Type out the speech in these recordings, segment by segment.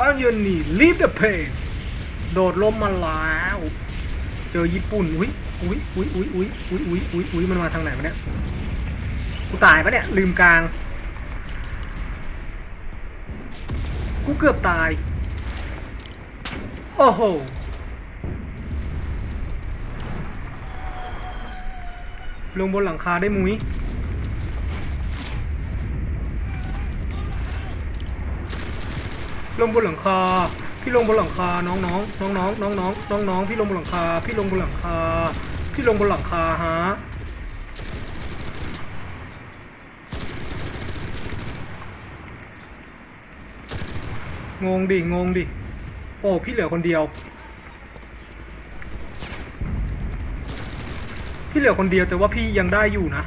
อันยูนี่ leave the pain โดดล้มมาแล้ว เจอญี่ปุ่น อุ้ยอุ้ยอุ้ยอุ้ยอุ้ยอุ้ยอุ้ยอุ้ยอุ้ยมันมาทางไหนวะเนี่ย กูตายปะเนี่ย ลืมกลาง กูเกือบตาย โอ้โหลงบนหลังคาได้มุ้ย ลงบนหลังคา พี่ลงบนหลังคา น้องน้องน้องน้องน้องน้องน้องน้องพี่ลงบนหลังคา พี่ลงบนหลังคา พี่ลงบนหลังคาฮะงงดิงงดิ โอ้พี่เหลือคนเดียว พี่เหลือคนเดียวแต่ว่าพี่ยังได้อยู่นะ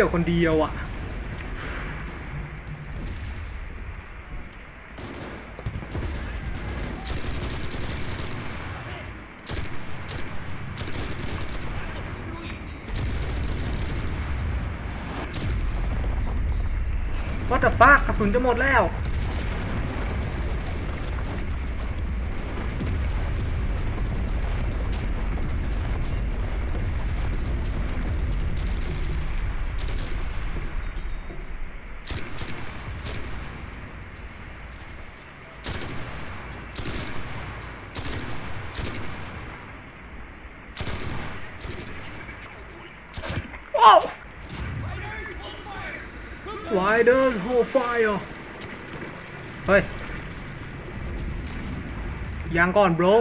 ลือคนเดียวอะ่ะว่าแต่ฟากกระสุนจะหมดแล้ว Riders Hold Fire เฮ้ย ยังก่อน bro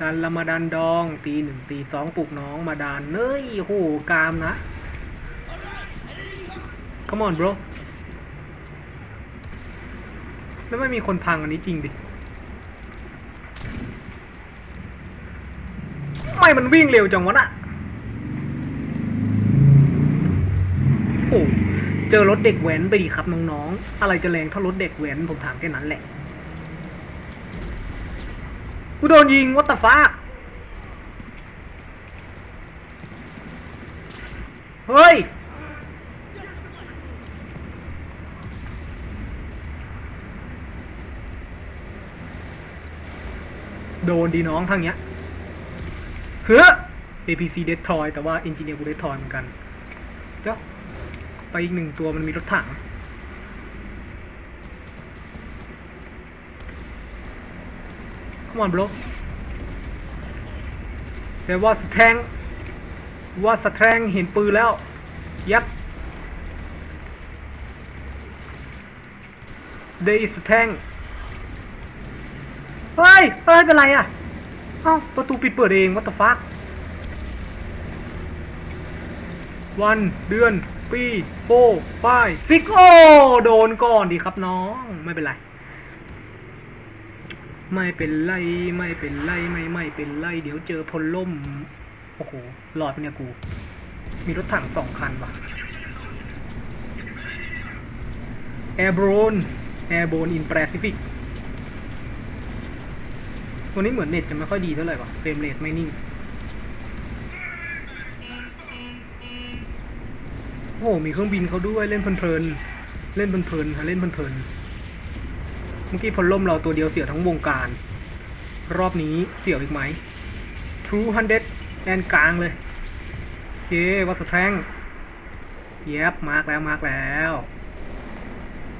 ดันละมาดันดองตีหนึ่งตีสองปลุกน้องมาดานเนยโอ้โหกามนะ come on bro แล้วไม่มีคนพังอันนี้จริงดิ ไม่มันวิ่งเร็วจังวะน่ะ โอ้ เจอรถเด็กแว้นไปดิครับน้องๆ อะไรจะแรงเท่ารถเด็กแว้นผมถามแค่นั้นแหละ กูโดนยิงวัตฟ้าเฮ้ย โดนดีน้องทางเนี้ย เฮ้อ APC Destroy แต่ว่า Engineer กู Destroy เหมือนกัน เจ้า ไปอีกหนึ่งตัวมันมีรถถัง Come on bro แต่ว่าสแทงว่าสแทงเห็นปืนแล้ว ยับ There is สแทงเฮ้ยเฮ้ย เป็นไรอะ เอ้า ประตูปิดเปิดเอง what the fuck วันเดือน ปีโฟไฟซิกโอโดนก่อนดีครับน้อง ไม่เป็นไร ไม่เป็นไร ไม่เป็นไร ไม่ไม่เป็นไร เดี๋ยวเจอพลล่ม โอ้โหหลอดไปเนี่ยกู มีรถถังสองคันว่ะ Airborne Airborne in Pacific วันนี้เหมือนเน็ตจะไม่ค่อยดีเท่าไหร่ว่ะเฟรมเรทไม่นิ่ง โอ้โหมีเครื่องบินเขาด้วยเล่นเพลินๆเล่นเพลินๆฮะเล่นเพลินๆเมื่อกี้พลล่มเราตัวเดียวเสียทั้งวงการ รอบนี้เสียอีกไหม True h u n d e d แอนกลางเลยเควัสแทงเย็บมาร์กแล้วมาร์กแล้ว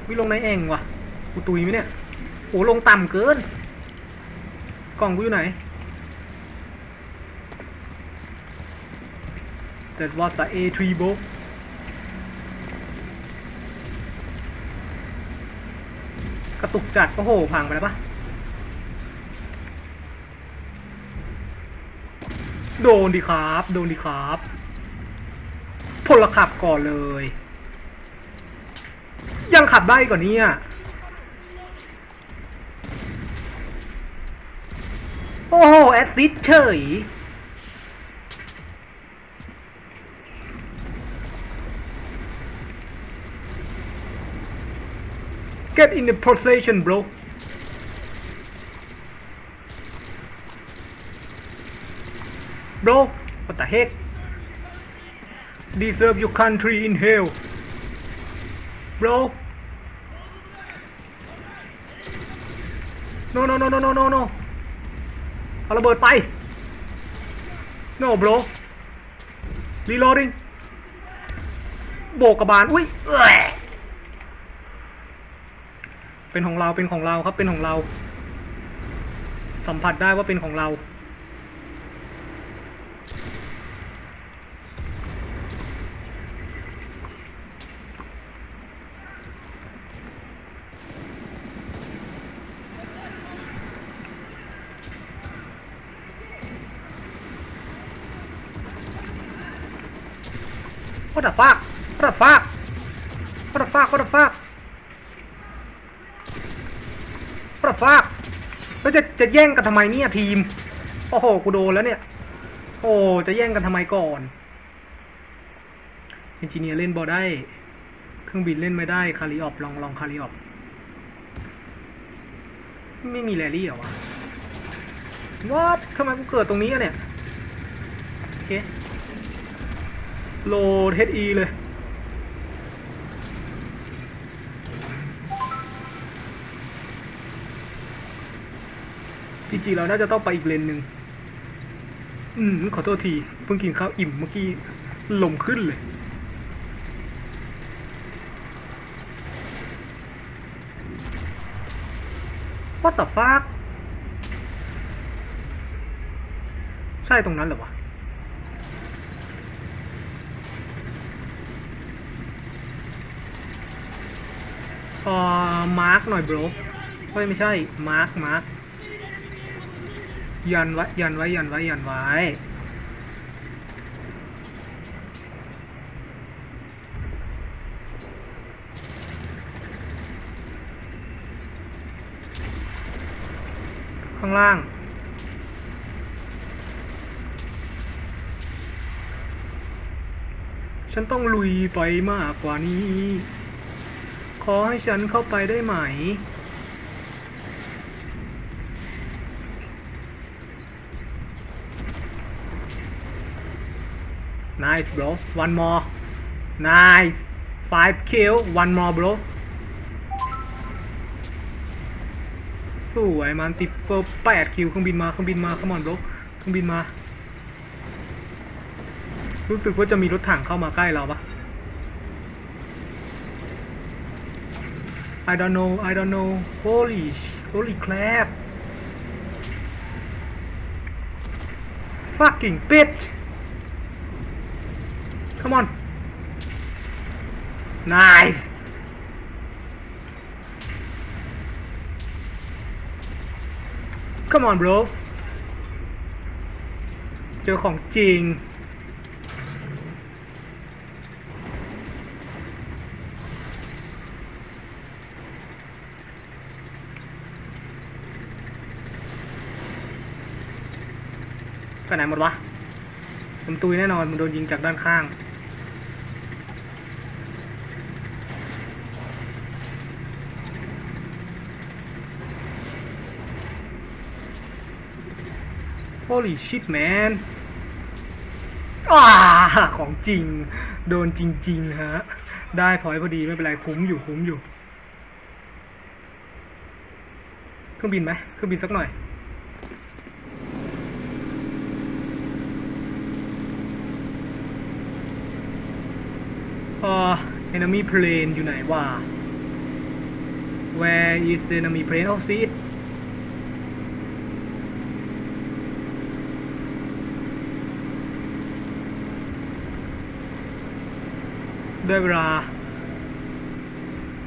วิลงในแองว่ะกูตุยไหมเนี่ยโอ้ลงต่ำเกิน กล่องกูอยู่ไหน That was the A3 bro ระตุกจัดโอ้โหพังไปแล้วปะโดนดีครับ โดนดีครับพลขับก่อนเลย ยังขับได้ก่อนนี้อะโอ้โห แอซิดเฉย Get in the position bro bro what the heck deserve your country in hell bro no no no no no no no เอาระเบิดไป no bro reloading โบกกระบาล อุ้ย เป็นของเราเป็นของเราครับเป็นของเรา สัมผัสได้ว่าเป็นของเรา What the fuck จะแย่งกันทำไมเนี่ยทีม โอ้โห กูโดนแล้วเนี่ย โอ้ จะแย่งกันทำไมก่อนเอนจิเนียร์เล่นบอได้ เครื่องบินเล่นไม่ได้ คาริออฟลองลองคาริออฟไม่มีแรลลี่เหรอวะวัดทำไมกูเกิดตรงนี้อะเนี่ย โอเคโหลด HE เลย พีจีเราน่าจะต้องไปอีกเลนหนึ่งอืมขอโทษที เพิ่งกินข้าวอิ่มเมื่อกี้ลมขึ้นเลย What the fuck ใช่ตรงนั้นเหรอวะอ่อมาร์กหน่อย bro เฮ้ยไม่ใช่ มาร์กมาร์ก ยันไว้ยันไว้ยันไว้ยันไว้ข้างล่างฉันต้องลุยไปมากกว่านี้ ขอให้ฉันเข้าไปได้ไหม Nice bro one more nice five kill one more bro สวยมันติดเฟอร์แปดคิวเครื่องบินมาเครื่องบินมาขมอน bro เครื่องบินมา รู้สึกว่าจะมีรถถังเข้ามาใกล้เราปะ I don't know I don't know holy holy crap fucking bitch come on nice come on bro เจอของจริง ไปไหนหมดวะมันตุยแน่นอน มันโดนยิงจากด้านข้าง Holy shit man อ่าของจริง โดนจริง ๆ ฮะ ได้พอยพอดีไม่เป็นไร คุ้มอยู่คุ้มอยู่ เครื่องบินไหมเครื่องบินสักหน่อย เอ่อ enemy plane อยู่ไหนวะ where is the enemy plane oh see ได้เวลา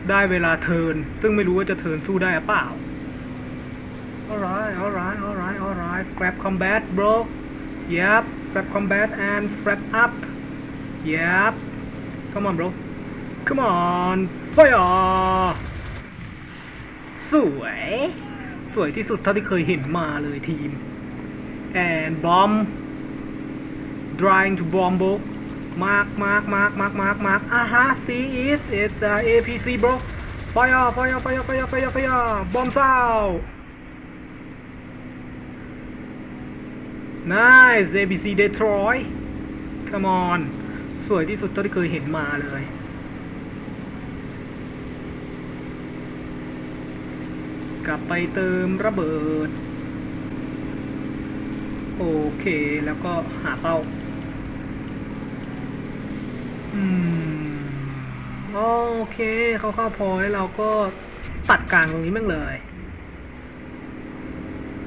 ได้เวลาเทิน ซึ่งไม่รู้ว่าจะเทินสู้ได้หรือเปล่า alright alright alright alright flap combat bro yep flap combat and flap up yep come on bro come on fire สวย สวยที่สุดเท่าที่เคยเห็นมาเลยทีม and bomb trying to bomb bro มาร์กมาร์กมาร์กมาร์กมาร์กมาร์กอ่าฮะสี is is uh, APC bro fire fire fire fire fire fire bomb sound nice ABC Detroit come on สวยที่สุดที่เคยเห็นมาเลย กลับไปเติมระเบิด โอเค แล้วก็หาเป้า โอเคเขาเข้าพอยเราก็ตัดกลางตรงนี้แม่งเลย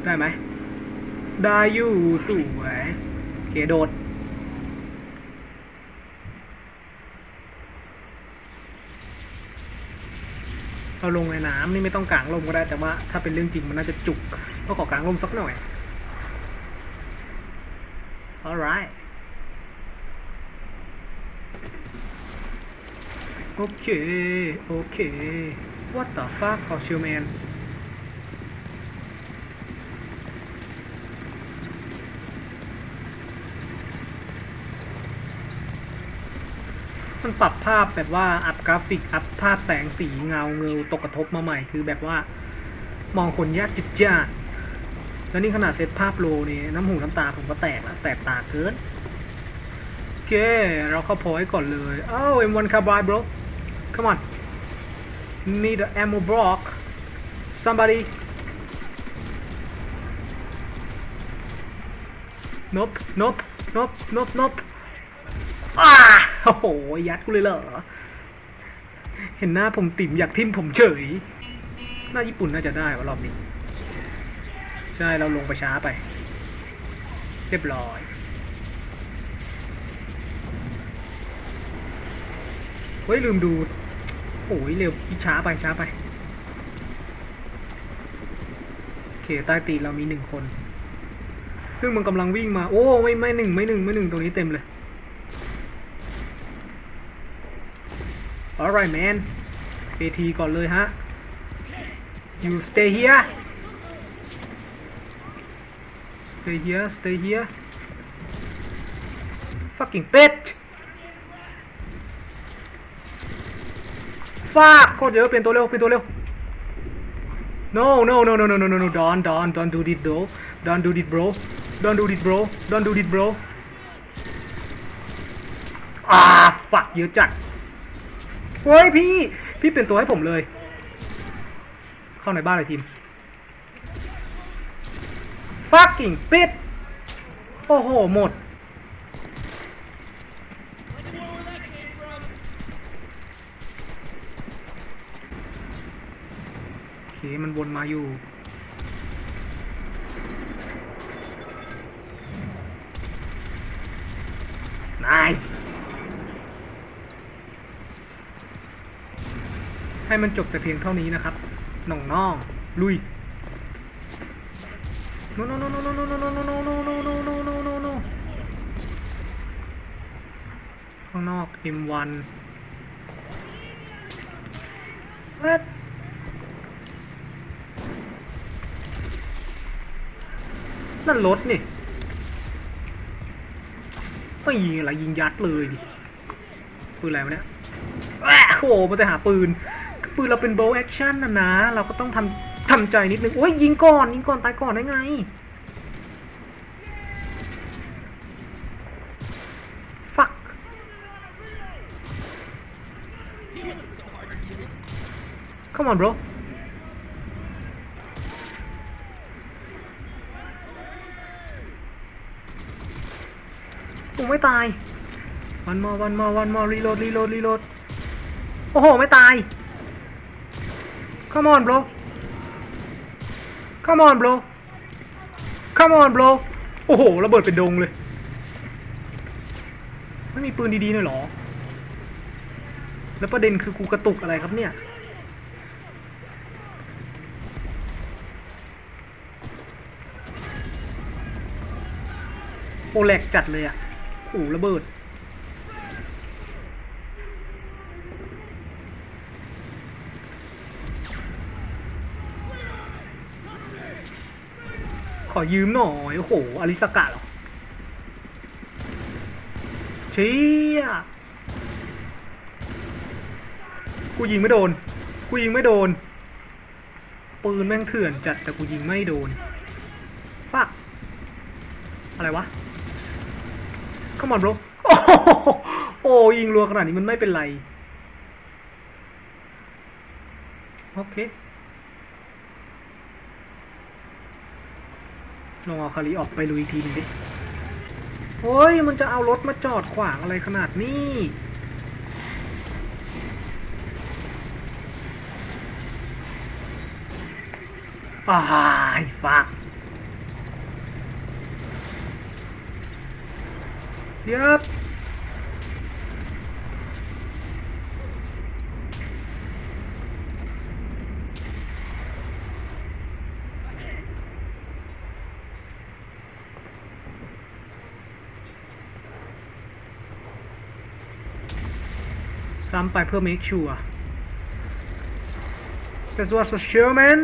ได้ไหม ได้อยู่สวยโอเคโดดเราลงในน้ำนี่ไม่ต้องกางร่มก็ได้แต่ว่าถ้าเป็นเรื่องจริงมันน่าจะจุกก็ขอกางร่มสักหน่อย alright โอเค โอเค what the fuck ขอชิลแมนมันปรับภาพแบบว่าอัพกราฟิก อัพภาพแสงสีเงาเงาตกกระทบมาใหม่คือแบบว่า มองคนยากจิตจ้าแล้วนี่ขนาดเซตภาพโลนี่น้ำหูน้ำตาผมก็แตกละแสบตาเกินโอเค เราเข้าพอยก่อนเลย อ้าว M1 carbide bro come on need a ammo block somebody nope nope nope nope nope อ้าโอ้โห ยัดกูเลยเหรอ เห็นหน้าผมติ่มอยากทิ่มผมเฉย หน้าญี่ปุ่นน่าจะได้วะรอบนี้ ใช่ เราลงไปช้าไป เรียบร้อยเฮ้ยลืมดู อ้ยเร็วช้าไปช้าไปโอเคใต้ตีเรามีหนึ่งคน ซึ่งมันกำลังวิ่งมา โอ้ไม่ไม่หนึ่งไม่หนึ่งไม่หนึ่งตรงนี้เต็มเลย alright man AT ก่อนเลยฮะ you stay here stay here stay here fucking bitch ฟากโคตรเยอะเปลี่ยนตัวเร็วเปลี่ยนตัวเร็ว no no no no no no no don't don't don't do this bro don't do this bro don't do this bro don't do this bro อ่า fuck เยอะจัดเฮ้ยพี่ พี่เปลี่ยนตัวให้ผมเลย เข้าในบ้านเลยทีม fucking ปิดโอ้โหหมด โอเค มันวนมาอยู่ nice ให้มันจบแต่เพียงเท่านี้นะครับหน่องน้องลุย no no no no no no no no no no no no no no no no no ข้างนอก M1 What? นั่นรถนี่ไม่ยิงอะไรยิงยัดเลยดิปืนอะไรวะเนี่ยแอะโอ้โหมันจะหาปืน ปืนเราเป็นโบว์แอคชั่นนะนะ เราก็ต้องทำทำใจนิดนึงโอ้ยยิงก่อน ยิงก่อน ตายก่อนได้ไง fuck come on bro ผมไม่ ตายวันมอวันมอวันมอรีโหลดรีโหลดรีโหลดโอ้โห ไม่ตาย come on bro come on bro come on bro โอ้โหระเบิดเป็นดงเลย ไม่มีปืนดีๆเลยหรอ แล้วประเด็นคือกูกระตุกอะไรครับเนี่ยโอแหลกจัดเลยอะ โอ้ระเบิด ขอยืมหน่อย โอ้โหอลิสกะเหรอเชี่ยกูยิงไม่โดน กูยิงไม่โดน ปืนแม่งเถื่อนจัดแต่กูยิงไม่โดนฟักอะไรวะ Come on bro โอ้โหโอ้ยิงรัวขนาดนี้มันไม่เป็นไร โอเคลองเอาคาริออกไปลุยทีนึงดิเฮ้ย มันจะเอารถมาจอดขวางอะไรขนาดนี้อ้ายฟัก ยับซ้ำไปเพื่อ make sure This was a Sherman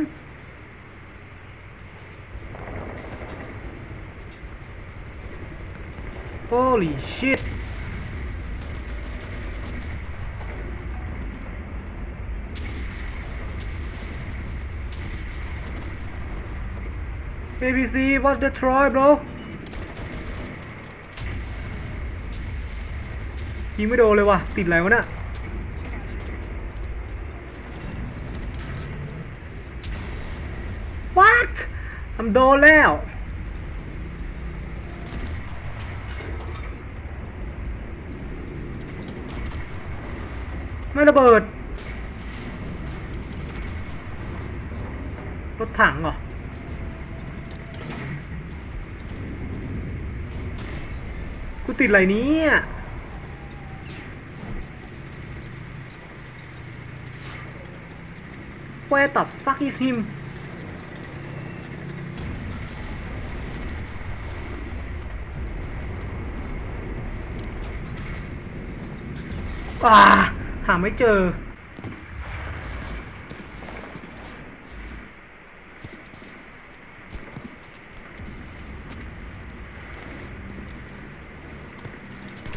Holy shit เ ABC what's the Troy bro ยิงไม่โดนเลยว่ะ ติดอะไรวะนี่ย What ทำโดนแล้ว ไม่ระเบิด รถถังเหรอ กูติดอะไรเนี้ Where the fuck is him อ่า หาไม่เจอ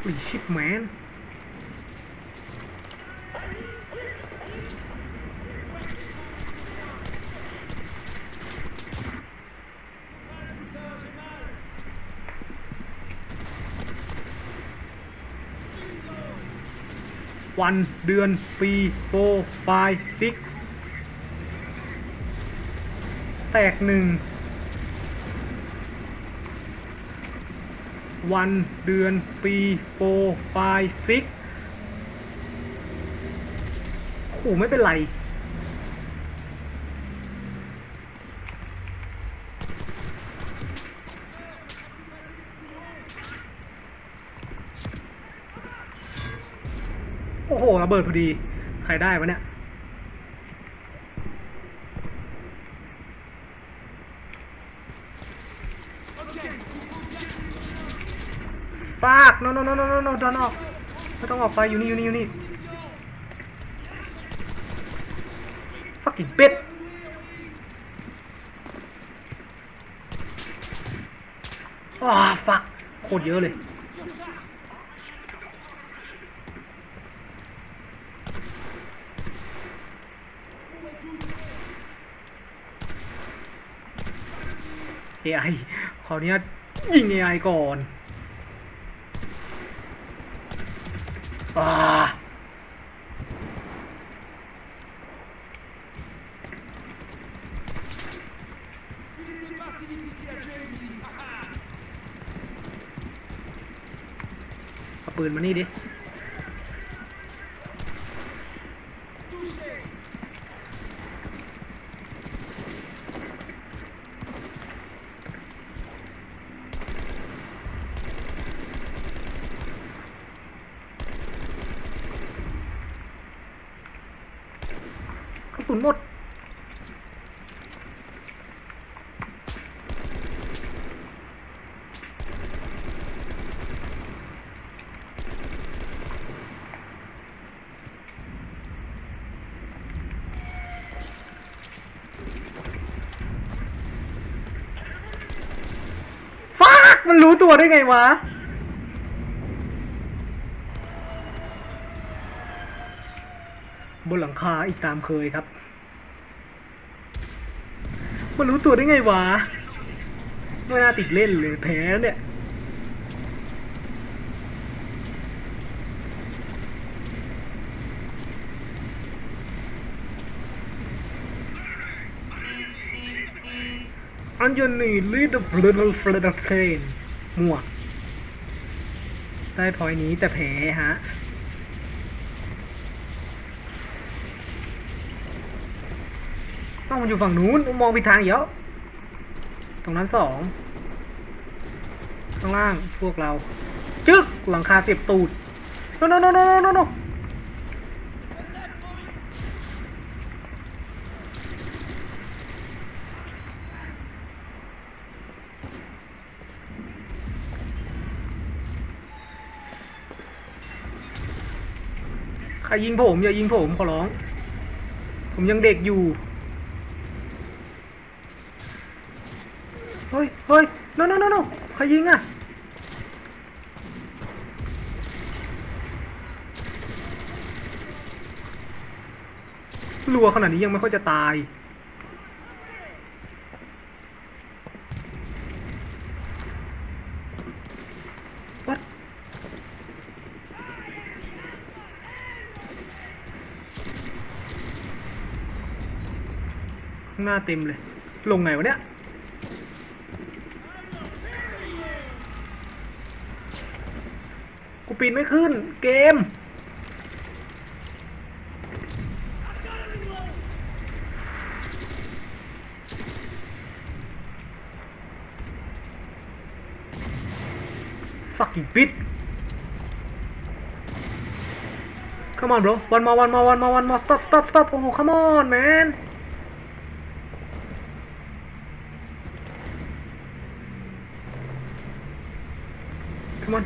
อุ้ยชิปแมน วันเดือนปีโฟไฟซิกแตกหนึ่งวันเดือนปีโฟไฟซิกโอ้ไม่เป็นไร โอ้โหระเบิดพอดี ใครได้วะเนี่ย ฟาก no no no no no no ดอนออกไม่ต้องออกไปอยู่นี่อยู่นี่อยู่นี่ fucking เป็ดว้าฟักโคตรเยอะเลย AI ขออนุญาตยิง AI ก่อนอ่าเอาปืนมานี่ดิ มันรู้ตัวได้ไงวะ บนหลังคาอีกตามเคยครับ มันรู้ตัวได้ไงวะไม่น่าติดเล่นเลยแพ้เนี่ย อันยนี่ลีดฟลดฟลดเพลนมั่วได้พอยนี้แต่แพ้ฮะ ต้องมันอยู่ฝั่งนู้น มองไปทางเดียวตรงนั้นสอง ข้างล่างพวกเรา จึ๊กหลังคาเสียบตูดโนโนโน โนโนโนใครยิงผม อย่ายิงผมขอร้อง ผมยังเด็กอยู่ เฮ้ยเฮ้ยโนโนโนโนใครยิงอะรัวขนาดนี้ยังไม่ค่อยจะตายางหน้าเต็มเลย ลงไหนวะเนี่ยกูปีนไม่ขึ้น เกม fucking bitch come on bro one more one more one more one more stop stop stop โอ้โห come on man come on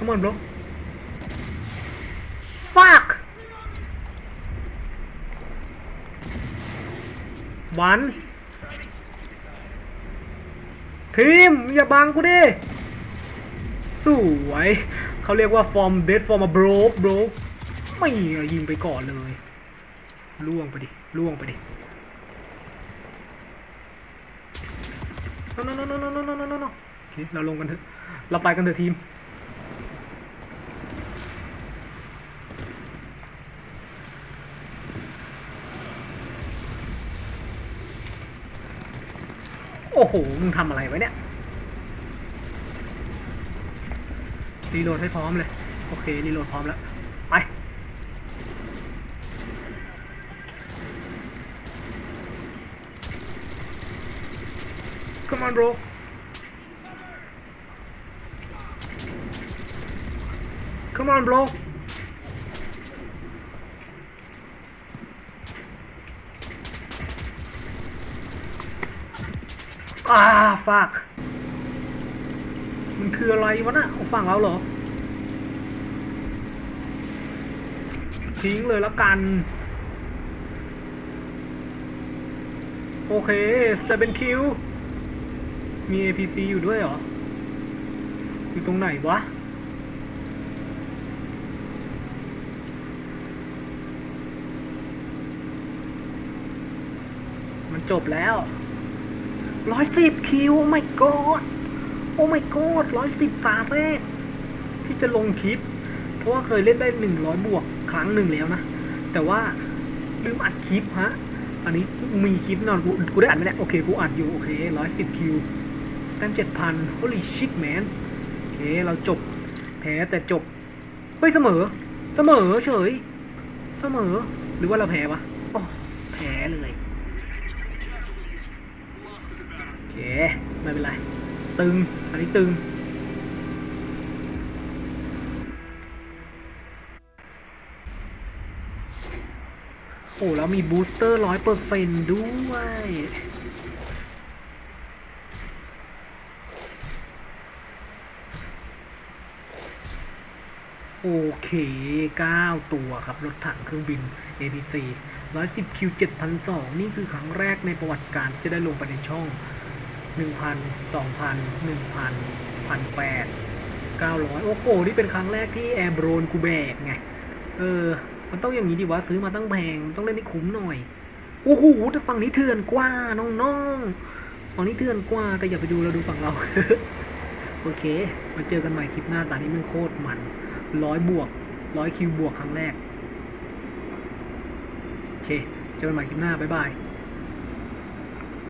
come on bro fuck one ทีมอย่าบังกูดิ สวย เขาเรียกว่าฟอร์มเดดฟอร์ม a บร o บ r ไม่ยิงไปก่อนเลย ล่วงไปดิ ล่วงไปดิ no no no no no no no no no โอเคเราลงกันเถอะ เราไปกันเถอะทีม อ้โห มึงทำอะไรไว้เนี่ยรีโหลดให้พร้อมเลย โอเค รีโหลดพร้อมแล้ว ไป Come on bro Come on bro อ่าฝาก มันคืออะไรวะน่ะฝั่งเราเหรอ ทิ้งเลยล้วกัน โอเคจะเป็นคิว มี APC อยู่ด้วยเหรอ อยู่ตรงไหนวะมันจบแล้ว ร้อยสิบคิว โอ้ my god โอ้ my god ร้อยสิบตาแรก ที่จะลงคลิป เพราะว่าเคยเล่นได้หนึ่งร้อยบวกครั้งหนึ่งแล้วนะ แต่ว่าลืมอัดคลิปฮะ อันนี้มีคลิปนอนกูกูได้อัดไหมเนี่ยโอเค กูอัดอยู่ โอเคร้อยสิบคิวแต้มเจ็ดพัน holy shit man โอเค เราจบแพ้แต่จบ เฮ้ย เสมอ เสมอเฉย เสมอ หรือว่าเราแพ้วะโอ้แพ้เลย โอเค ไม่เป็นไร ตึง อันนี้ตึง โอ้ แล้วมีบูสเตอร์ร้อยเปอร์เซนต์ด้วย โอเค 9 ตัวครับ รถถังเครื่องบิน APC 110 Q 7,002 นี่คือครั้งแรกในประวัติการที่จะได้ลงไปในช่อง 1,000 2,000 1,000 1,800 900โอ้โห นี่เป็นครั้งแรกที่แอร์โบรนกูแบกไง เออ มันต้องอย่างนี้ดิวะ ซื้อมาตั้งแพง ต้องเล่นให้คุ้มหน่อย โอ้โห แต่ฝั่งนี้เถื่อนกว่าน้องๆ ฝั่งนี้เถื่อนกว่า แต่อย่าไปดูเราดูฝั่งเรา โอเค มาเจอกันใหม่คลิปหน้าตอนนี้มันโคตรมันร้อยบวกร้อยคิวบวกครั้งแรก โอเค เจอกันใหม่คลิปหน้า บ๊ายบาย